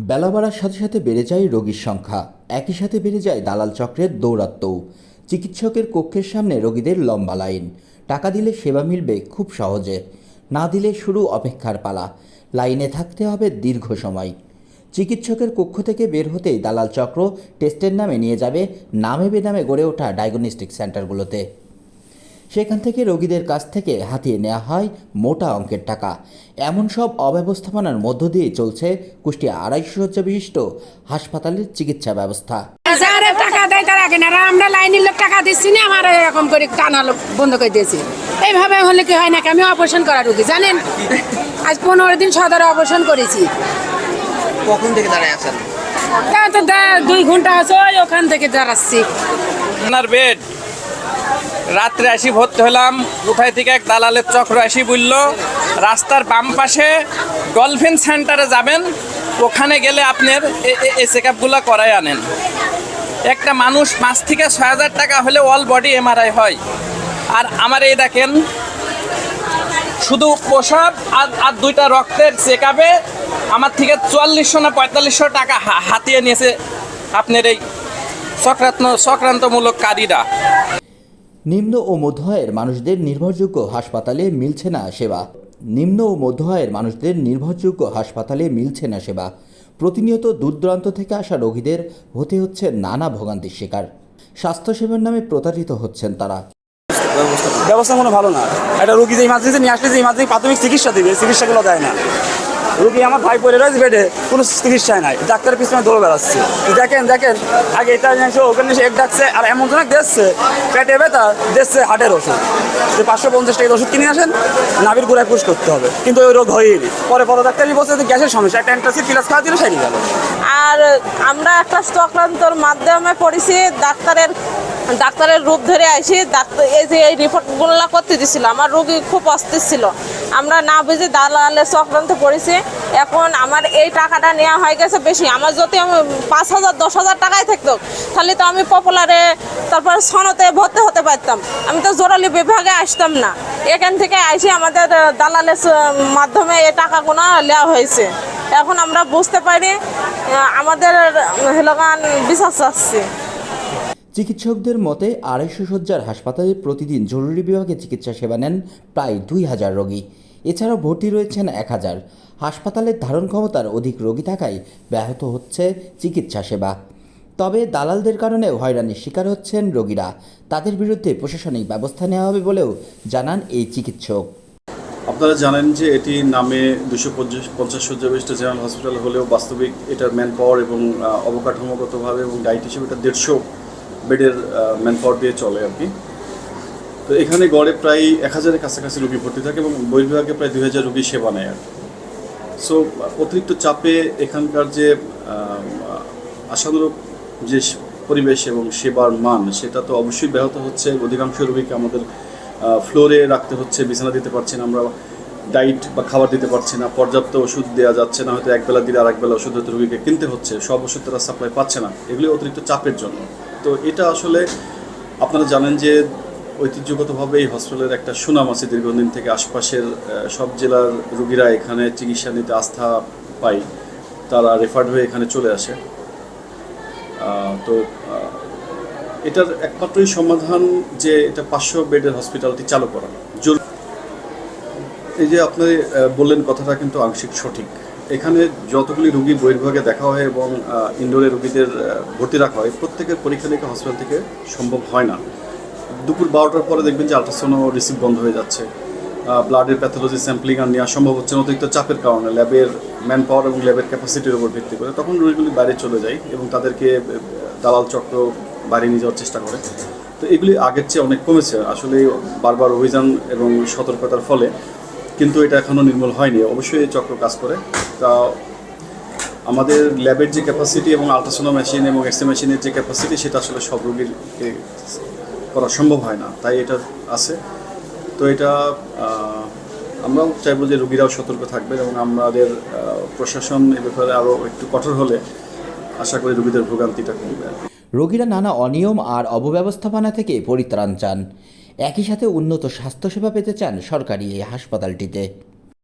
বেলা বাড়ার সাথে সাথে বেড়ে যায় রোগীর সংখ্যা। একই সাথে বেড়ে যায় দালাল চক্রের দৌরাত্ম্যও। চিকিৎসকের কক্ষের সামনে রোগীদের লম্বা লাইন। টাকা দিলে সেবা মিলবে খুব সহজে। না দিলে শুরু অপেক্ষার পালা। লাইনে থাকতে হবে দীর্ঘ সময়। চিকিৎসকের কক্ষ থেকে বের হতেই দালাল চক্র টেস্টের নামে নিয়ে যাবে নামে বেনামে গড়ে ওঠা ডায়াগনস্টিক সেন্টারগুলোতে। সেখান থেকে রোগীদের কাছ থেকে হাতিয়ে নেওয়া হয় মোটা অঙ্কের টাকা। এমন সব অব্যবস্থাপনার মধ্য দিয়ে চলছে কুষ্টিয়া আড়াইশো শয্যা বিশিষ্ট হাসপাতালের চিকিৎসা ব্যবস্থা। যারা টাকা দেয় তারা কেনা আর আমরা লাইনের লোক টাকা দিচ্ছি না আমার এরকম করে টানা লোক বন্ধ করে দিয়েছি। এইভাবে হলে কি হয় নাকি আমি অপারেশন করা রুগী জানেন? আজ পনেরো দিন সদরে অপারেশন করেছি। কখন থেকে দাঁড়ায় আছেন? তা তো দা- দুই ঘণ্টা আছে ওই ওখান থেকে দাঁড়াচ্ছি। আপনার বেড রাত্রে আসি ভর্তি হলাম। উঠাই থেকে এক দালালের চক্র আসি বলল, রাস্তার বাম পাশে ডলফিন সেন্টারে যাবেন, ওখানে গেলে আপনার এই চেক আপগুলো করাই আনেন। একটা মানুষ পাঁচ থেকে ছয় হাজার টাকা হলে অল বডি এমআরআই হয়। আর আমার এই দেখেন, শুধু প্রসাব আর আর দুইটা রক্তের চেক আপে আমার থেকে চুয়াল্লিশশো না পঁয়তাল্লিশশো টাকা হাতিয়ে নিয়েছে আপনার এই চক্রান্ত চক্রান্তমূলক কারীরা। নিম্ন ও মধ্য আয়ের মানুষদের নির্ভরযোগ্য হাসপাতালে মিলছে না সেবা। নিম্ন ও মধ্য আয়ের মানুষদের নির্ভরযোগ্য হাসপাতালে মিলছে না সেবা। প্রতিনিয়ত দূর দূরান্ত থেকে আসা রোগীদের হতে হচ্ছে নানা ভোগান্তির শিকার। স্বাস্থ্যসেবার নামে প্রতারিত হচ্ছেন তারা। ব্যবস্থা কোনো ভালো না। একটা রুগী যে ইমার্জেন্সি নিয়ে আসলে যে ইমার্জেন্সি প্রাথমিক চিকিৎসা দিবে, চিকিৎসাগুলো দেয় না। রুগী আমার ভাই পড়ে রয়েছে বেডে, কোনো চিকিৎসায় নাই। ডাক্তারের পিছনে দৌড়ে বেড়াচ্ছে। দেখেন দেখেন, আগে এটা জানছে ওখানে এক ডাকছে, আর এমন জনক দেখছে পেটে ব্যথা দেখছে হার্টের ওষুধ। যে পাঁচশো পঞ্চাশ টাকার ওষুধ কিনে আসেন, নাভির গোড়ায় পুষ করতে হবে। কিন্তু ওই রোগ হয়নি পরে পরে ডাক্তারই বলছে যে গ্যাসের সমস্যা, একটা অ্যান্টাসিড প্লাস খাওয়া দিলে সেরে গেল। আর আমরা একটা চক্রান্তর মাধ্যমে পড়েছি, ডাক্তারের ডাক্তারের রূপ ধরে আইসি ডাক্তার এই যে এই রিপোর্টগুলো করতে দিছিল, আমার রোগী খুব অস্থির ছিল। আমরা না বুঝে দালালে চক্রান্ত পড়েছি এখন আমার এই টাকাটা নেওয়া হয়ে গেছে বেশি। আমার যদি আমি পাঁচ হাজার, দশ হাজার টাকাই থাকতো, তাহলে তো আমি পপুলারে, তারপর সনতে ভর্তি হতে পারতাম। আমি তো জোরালি বিভাগে আসতাম না। এখান থেকে আইসি আমাদের দালালের মাধ্যমে এই টাকাগুলো নেওয়া হয়েছে। এখন আমরা বুঝতে পারি আমাদের হেলগান বিশ্বাস চাচ্ছি। চিকিৎসকদের মতে আড়াইশো শয্যার হাসপাতালে প্রতিদিন জরুরি বিভাগে চিকিৎসা সেবা নেন প্রায় দুই হাজার রোগী। এছাড়াও ভর্তি রয়েছেন এক হাজার। হাসপাতালের ধারণ ক্ষমতার অধিক রোগী থাকায় ব্যাহত হচ্ছে চিকিৎসা সেবা। তবে দালালদের কারণে হয়রানির শিকার হচ্ছেন রোগীরা। তাদের বিরুদ্ধে প্রশাসনিক ব্যবস্থা নেওয়া হবে বলেও জানান এই চিকিৎসক। আপনারা জানেন যে এটি নামে দুশো পঞ্চাশ শয্যা বিশিষ্ট জেনারেল হসপিটাল হলেও বাস্তবিক এটার ম্যান পাওয়ার এবং অবকাঠামোগতভাবে এবং ডাইট হিসেবে এটা দেড়শো বেডের ম্যান পাওয়ার দিয়ে চলে আর কি। তো এখানে গড়ে প্রায় এক হাজারের কাছাকাছি রোগী ভর্তি থাকে এবং বহির্বিভাগে প্রায় দুই হাজার রোগী সেবা নেয় আর সো অতিরিক্ত চাপে এখানকার যে আশানুরূপ যে পরিবেশ এবং সেবার মান, সেটা তো অবশ্যই ব্যাহত হচ্ছে। অধিকাংশ রোগীকে আমাদের ফ্লোরে রাখতে হচ্ছে, বিছানা দিতে পারছি না, আমরা ডাইট বা খাবার দিতে পারছি না, পর্যাপ্ত ওষুধ দেওয়া যাচ্ছে না, হয়তো একবেলা দিলে আর একবেলা ওষুধ হয়তো রোগীকে কিনতে হচ্ছে, সব ওষুধ তারা সাপ্লাই পাচ্ছে না। এগুলি অতিরিক্ত চাপের জন্য। তো এটা আসলে আপনারা জানেন যে ঐতিহ্যগতভাবে এই হসপিটালের একটা সুনাম আছে দীর্ঘদিন থেকে আশপাশের সব জেলার রুগীরা এখানে চিকিৎসা নিতে আস্থা পায়। তারা রেফার্ড হয়ে এখানে চলে আসে। তো এটার একমাত্রই সমাধান যে এটা পাঁচশো বেডের হসপিটালটি চালু করা। এই যে আপনি বললেন কথাটা কিন্তু আংশিক সঠিক। এখানে যতগুলি রুগী বহির্ভাগে দেখা হয় এবং ইনডোরে রুগীদের ভর্তি রাখা হয়, প্রত্যেকের পরীক্ষা নিরীক্ষা হসপিটাল থেকে সম্ভব হয় না। দুপুর বারোটার পরে দেখবেন যে আল্ট্রাসাউন্ড রিসিভ বন্ধ হয়ে যাচ্ছে। ব্লাডের প্যাথোলজি স্যাম্পলিং আর নেওয়া সম্ভব হচ্ছে অতিরিক্ত চাপের কারণে। ল্যাবের ম্যান পাওয়ার এবং ল্যাবের ক্যাপাসিটির উপর ভিত্তি করে। তখন রোগীগুলি বাইরে চলে যায় এবং তাদেরকে দালাল চক্র বাইরে নিয়ে যাওয়ার চেষ্টা করে। তো এগুলি আগের চেয়ে অনেক কমেছে। আসলে বারবার অভিযান এবং সতর্কতার ফলে কিন্তু এটা এখনও নির্মূল হয়নি। অবশ্যই এই চক্র কাজ করে। তা আমাদের ল্যাবের যে ক্যাপাসিটি এবং আলট্রাসোনো মেশিন এবং এক্সরে মেশিনের যে ক্যাপাসিটি সেটা আসলে সব রোগীরকে করা সম্ভব হয় না। তাই এটা আছে। তো এটা আমরাও চাইব যে রোগীরাও সতর্ক থাকবেন এবং আমাদের প্রশাসন এ ব্যাপারে আরও একটু কঠোর হলে আশা করি রোগীদের ভোগান্তিটা কমবে। রোগীরা নানা অনিয়ম আর অবব্যবস্থাপনা থেকে পরিত্রাণ চান। একই সাথে উন্নত স্বাস্থ্যসেবা পেতে চান সরকারি এই হাসপাতালটিতে।